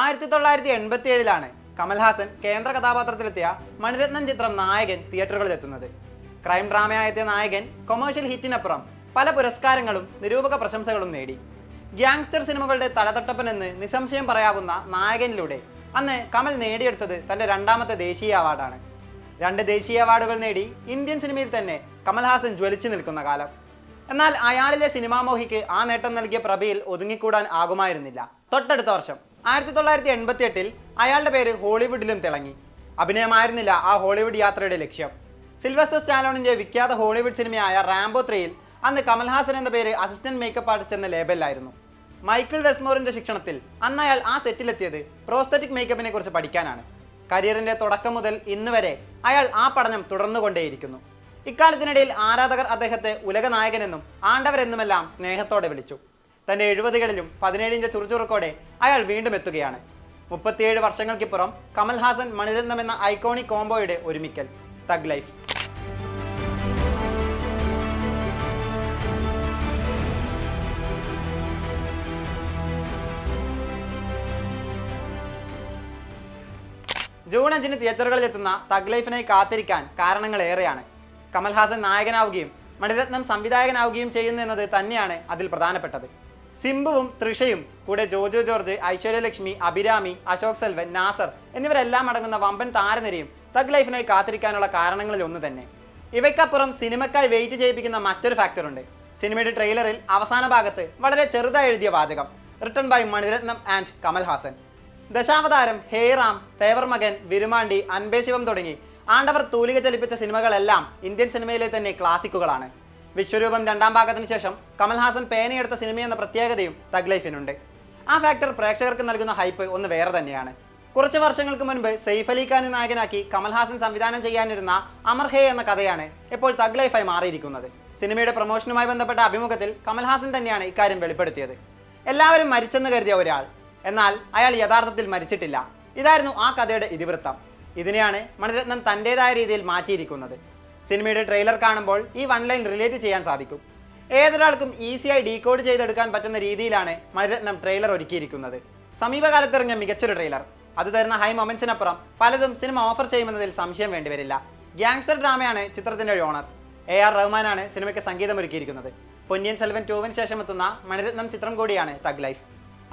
ആയിരത്തി തൊള്ളായിരത്തി എൺപത്തി ഏഴിലാണ് കമൽഹാസൻ കേന്ദ്ര കഥാപാത്രത്തിലെത്തിയ മണിരത്നം ചിത്രം നായകൻ തിയേറ്ററുകളിലെത്തുന്നത്. ക്രൈം ഡ്രാമയായെത്തിയ നായകൻ കൊമേഴ്ഷ്യൽ ഹിറ്റിനപ്പുറം പല പുരസ്കാരങ്ങളും നിരൂപക പ്രശംസകളും നേടി. ഗ്യാങ്സ്റ്റർ സിനിമകളുടെ തലതട്ടപ്പൻ എന്ന് നിസ്സംശയം പറയാവുന്ന നായകനിലൂടെ അന്ന് കമൽ നേടിയെടുത്തത് തന്റെ രണ്ടാമത്തെ ദേശീയ അവാർഡാണ്. രണ്ട് ദേശീയ അവാർഡുകൾ നേടി ഇന്ത്യൻ സിനിമയിൽ തന്നെ കമൽഹാസൻ ജ്വലിച്ചു നിൽക്കുന്ന കാലം. എന്നാൽ അയാളിലെ സിനിമാമോഹിക്ക് ആ നേട്ടം നൽകിയ പ്രഭയിൽ ഒതുങ്ങിക്കൂടാൻ ആകുമായിരുന്നില്ല. തൊട്ടടുത്ത വർഷം ആയിരത്തി തൊള്ളായിരത്തി എൺപത്തി എട്ടിൽ അയാളുടെ പേര് ഹോളിവുഡിലും തിളങ്ങി. അഭിനയമായിരുന്നില്ല ആ ഹോളിവുഡ് യാത്രയുടെ ലക്ഷ്യം. സിൽവസ്റ്റർ സ്റ്റാലോണിന്റെ വിഖ്യാത ഹോളിവുഡ് സിനിമയായ റാംബോ ത്രീയിൽ അന്ന് കമൽഹാസൻ എന്ന പേര് അസിസ്റ്റന്റ് മേക്കപ്പ് ആർട്ടിസ്റ്റ് എന്ന ലേബലിലായിരുന്നു. മൈക്കിൾ വെസ്മോറിന്റെ ശിക്ഷണത്തിൽ അന്ന് അയാൾ ആ സെറ്റിലെത്തിയത് പ്രോസ്തറ്റിക് മേക്കപ്പിനെ കുറിച്ച് പഠിക്കാനാണ്. കരിയറിന്റെ തുടക്കം മുതൽ ഇന്ന് വരെ അയാൾ ആ പഠനം തുടർന്നുകൊണ്ടേയിരിക്കുന്നു. ഇക്കാലത്തിനിടയിൽ ആരാധകർ അദ്ദേഹത്തെ ഉലക നായകനെന്നും ആണ്ടവരെന്നുമെല്ലാം സ്നേഹത്തോടെ വിളിച്ചു. തന്റെ എഴുപതുകളിലും പതിനേഴിന്റെ ഇഞ്ച് ചുറുചുറുക്കോടെ അയാൾ വീണ്ടും എത്തുകയാണ്. മുപ്പത്തിയേഴ് വർഷങ്ങൾക്കിപ്പുറം കമൽഹാസൻ മണിരത്നം എന്ന ഐക്കോണിക് കോംബോയുടെ ഒരുമിക്കൽ. Thug life. ജൂൺ അഞ്ചിന് തിയേറ്ററുകളിൽ എത്തുന്ന തഗ് ലൈഫിനായി കാത്തിരിക്കാൻ കാരണങ്ങൾ ഏറെയാണ് കമൽഹാസൻ നായകനാവുകയും മണിരത്നം സംവിധായകനാവുകയും ചെയ്യുന്നു എന്നത് തന്നെയാണ് അതിൽ പ്രധാനപ്പെട്ടത്. സിംബുവും തൃഷയും കൂടെ ജോജോ ജോർജ് ഐശ്വര്യലക്ഷ്മി അഭിരാമി അശോക് സെൽവൻ നാസർ എന്നിവരെല്ലാം അടങ്ങുന്ന വമ്പൻ താരനിരയും തഗ് ലൈഫിനായി കാത്തിരിക്കാനുള്ള കാരണങ്ങളിൽ ഒന്ന് തന്നെ. ഇവയ്ക്കപ്പുറം സിനിമക്കായി വെയിറ്റ് ചെയ്യിപ്പിക്കുന്ന മറ്റൊരു ഫാക്ടറുണ്ട് സിനിമയുടെ ട്രെയിലറിൽ അവസാന ഭാഗത്ത് വളരെ ചെറുതായി എഴുതിയ വാചകം written by Mani Ratnam and Kamal Haasan. Dasavatharam Hey Ram Thevar Magan Virumandi അൻപേശിവം തുടങ്ങി ആണ്ടവർ തൂലിക ചലിപ്പിച്ച സിനിമകളെല്ലാം ഇന്ത്യൻ സിനിമയിലെ തന്നെ ക്ലാസിക്കുകളാണ് വിശ്വരൂപം രണ്ടാം ഭാഗത്തിന് ശേഷം കമൽഹാസൻ പേനയെടുത്ത സിനിമ എന്ന പ്രത്യേകതയും തഗ് ലൈഫിനുണ്ട്. ആ ഫാക്ടർ പ്രേക്ഷകർക്ക് നൽകുന്ന ഹൈപ്പ് ഒന്ന് വേറെ തന്നെയാണ്. കുറച്ച് വർഷങ്ങൾക്ക് മുൻപ് സെയ്ഫ് അലി ഖാനെ നായകനാക്കി കമൽഹാസൻ സംവിധാനം ചെയ്യാനിരുന്ന അമർ ഹേ എന്ന കഥയാണ് ഇപ്പോൾ തഗ് ലൈഫായി മാറിയിരിക്കുന്നത്. സിനിമയുടെ പ്രൊമോഷനുമായി ബന്ധപ്പെട്ട അഭിമുഖത്തിൽ കമൽഹാസൻ തന്നെയാണ് ഇക്കാര്യം വെളിപ്പെടുത്തിയത്. എല്ലാവരും മരിച്ചെന്ന് കരുതിയ ഒരാൾ എന്നാൽ അയാൾ യഥാർത്ഥത്തിൽ മരിച്ചിട്ടില്ല. ഇതായിരുന്നു ആ കഥയുടെ ഇതിവൃത്തം. ഇതിനെയാണ് മണിരത്നം തന്റെതായ രീതിയിൽ മാറ്റിയിരിക്കുന്നത്. സിനിമയുടെ ട്രെയിലർ കാണുമ്പോൾ ഈ വൺ ലൈൻ റിലേറ്റ് ചെയ്യാൻ സാധിക്കും. ഏതൊരാൾക്കും ഈസിയായി ഡീകോഡ് ചെയ്തെടുക്കാൻ പറ്റുന്ന രീതിയിലാണ് മണിരത്നം ട്രെയിലർ ഒരുക്കിയിരിക്കുന്നത്. സമീപകാലത്ത് ഇറങ്ങിയ മികച്ചൊരു ട്രെയിലർ. അത് തരുന്ന ഹൈ മൊമെന്റ്സിനപ്പുറം പലതും സിനിമ ഓഫർ ചെയ്യുമെന്നതിൽ സംശയം വേണ്ടിവരില്ല. ഗ്യാങ്സ്റ്റർ ഡ്രാമയാണ് ചിത്രത്തിന്റെ ഓണർ. എ ആർ റഹ്മാനാണ് സിനിമയ്ക്ക് സംഗീതം ഒരുക്കിയിരിക്കുന്നത് പൊന്നിയൻ സെൽവൻ ടൂവിന് ശേഷം എത്തുന്ന മണിരത്നം ചിത്രം കൂടിയാണ് തഗ് ലൈഫ്.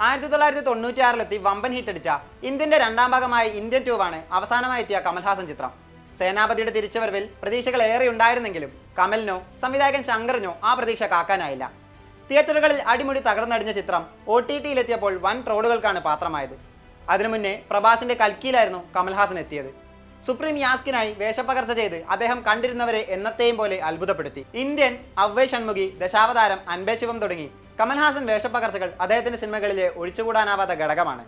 ആയിരത്തി തൊള്ളായിരത്തി തൊണ്ണൂറ്റി ആറിലെത്തി വമ്പൻ ഹിറ്റ് അടിച്ച ഇന്ത്യന്റെ രണ്ടാം ഭാഗമായ ഇന്ത്യൻ ടൂവാണ് അവസാനമായി എത്തിയ കമൽഹാസൻ ചിത്രം. സേനാപതിയുടെ തിരിച്ചുവരവിൽ പ്രതീക്ഷകൾ ഏറെ ഉണ്ടായിരുന്നെങ്കിലും കമലിനോ സംവിധായകൻ ശങ്കറിനോ ആ പ്രതീക്ഷ കാക്കാനായില്ല. തിയേറ്ററുകളിൽ അടിമുടി തകർന്നടിഞ്ഞ ചിത്രം ഒ ടി ടിയിലെത്തിയപ്പോൾ വൻ ട്രോളുകൾക്കാണ് പാത്രമായത്. അതിനു മുന്നേ പ്രഭാസിന്റെ കൽക്കിയിലായിരുന്നു കമൽഹാസൻ എത്തിയത്. സുപ്രീം യാസ്കിനായി വേഷപ്പകർച്ച ചെയ്ത് അദ്ദേഹം കണ്ടിരുന്നവരെ എന്നത്തെയും പോലെ അത്ഭുതപ്പെടുത്തി. ഇന്ത്യൻ അവ്വേ ഷൺമുഖി ദശാവതാരം അൻപേ ശിവം തുടങ്ങി കമൽഹാസൻ വേഷപ്പകർച്ചകൾ അദ്ദേഹത്തിന്റെ സിനിമകളിലെ ഒഴിച്ചുകൂടാനാവാത്ത ഘടകമാണ്.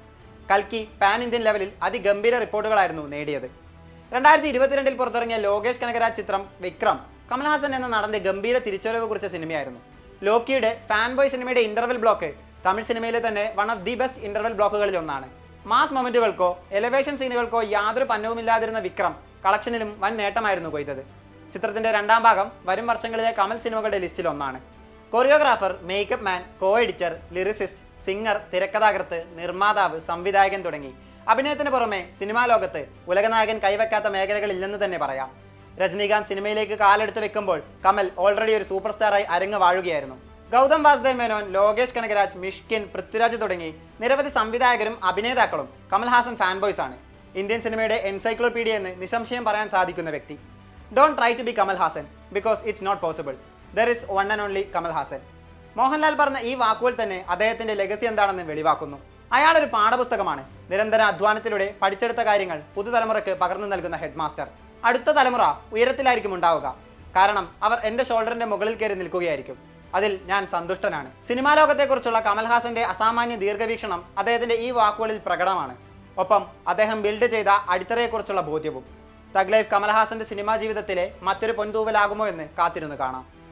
കൽക്കി പാൻ ഇന്ത്യൻ ലെവലിൽ അതിഗംഭീര റിപ്പോർട്ടുകളായിരുന്നു നേടിയത്. രണ്ടായിരത്തി ഇരുപത്തിരണ്ടിൽ പുറത്തിറങ്ങിയ ലോകേഷ് കനകരാജ് ചിത്രം വിക്രം കമൽഹാസൻ എന്ന നടന്റെ ഗംഭീര തിരിച്ചുവരവ് കുറിച്ച സിനിമയായിരുന്നു. ലോക്കിയുടെ ഫാൻ ബോയ് സിനിമയുടെ ഇന്റർവെൽ ബ്ലോക്ക് തമിഴ് സിനിമയിലെ തന്നെ one of the best interval ബ്ലോക്കുകളിൽ ഒന്നാണ്. മാസ് മൊമെന്റുകൾക്കോ എലവേഷൻ സീനുകൾക്കോ യാതൊരു പന്നവുമില്ലാതിരുന്ന വിക്രം കളക്ഷനിലും വൻ നേട്ടമായിരുന്നു കൊയ്തത്. ചിത്രത്തിന്റെ രണ്ടാം ഭാഗം വരും വർഷങ്ങളിലെ കമൽ സിനിമകളുടെ ലിസ്റ്റിൽ ഒന്നാണ്. Choreographer makeup man co editor lyricist singer തിരക്കഥാകൃത്ത് നിർമ്മാതാവ് സംവിധായകൻ തുടങ്ങി. അഭിനയത്തിന് പുറമെ സിനിമാ ലോകത്ത് ഉലകനായകൻ കൈവെക്കാത്ത മേഖലകളില്ലെന്ന് തന്നെ പറയാം. രജനീകാന്ത് സിനിമയിലേക്ക് കാലെടുത്ത് വെക്കുമ്പോൾ കമൽ ഓൾറെഡി ഒരു സൂപ്പർ സ്റ്റാറായി അരങ്ങ് വാഴുകയായിരുന്നു. ഗൗതം വാസുദേവ് മേനോൻ ലോകേഷ് കനകരാജ് മിഷ്കിൻ പൃഥ്വിരാജ് തുടങ്ങി നിരവധി സംവിധായകരും അഭിനേതാക്കളും കമൽഹാസൻ ഫാൻ ബോയ്സ് ആണ്. ഇന്ത്യൻ സിനിമയുടെ എൻസൈക്ലോപീഡിയ എന്ന് നിസംശയം പറയാൻ സാധിക്കുന്ന വ്യക്തി. Don't try to be Kamal Haasan because it's not possible there is one and only Kamal Haasan. Mohanlal പറഞ്ഞ ഈ വാക്കുകൾ തന്നെ അദ്ദേഹത്തിന്റെ ലെഗസി എന്താണെന്ന് വെളിവാക്കുന്നു. അയാളൊരു പാഠപുസ്തകമാണ്. നിരന്തര അധ്വാനത്തിലൂടെ പഠിച്ചെടുത്ത കാര്യങ്ങൾ പുതുതലമുറയ്ക്ക് പകർന്നു നൽകുന്ന ഹെഡ് മാസ്റ്റർ അടുത്ത തലമുറ ഉയരത്തിലായിരിക്കും ഉണ്ടാവുക. കാരണം അവർ എന്റെ ഷോൾഡറിന്റെ മുകളിൽ കയറി നിൽക്കുകയായിരിക്കും. അതിൽ ഞാൻ സന്തുഷ്ടനാണ്. സിനിമാ ലോകത്തെക്കുറിച്ചുള്ള കമൽഹാസന്റെ അസാമാന്യ ദീർഘവീക്ഷണം അദ്ദേഹത്തിന്റെ ഈ വാക്കുകളിൽ പ്രകടമാണ്. ഒപ്പം അദ്ദേഹം ബിൽഡ് ചെയ്ത അടിത്തറയെക്കുറിച്ചുള്ള ബോധ്യവും. തഗ് ലൈഫ് കമൽഹാസന്റെ സിനിമാ ജീവിതത്തിലെ മറ്റൊരു പൊൻതൂവലാകുമോ എന്ന് കാത്തിരുന്ന് കാണാം.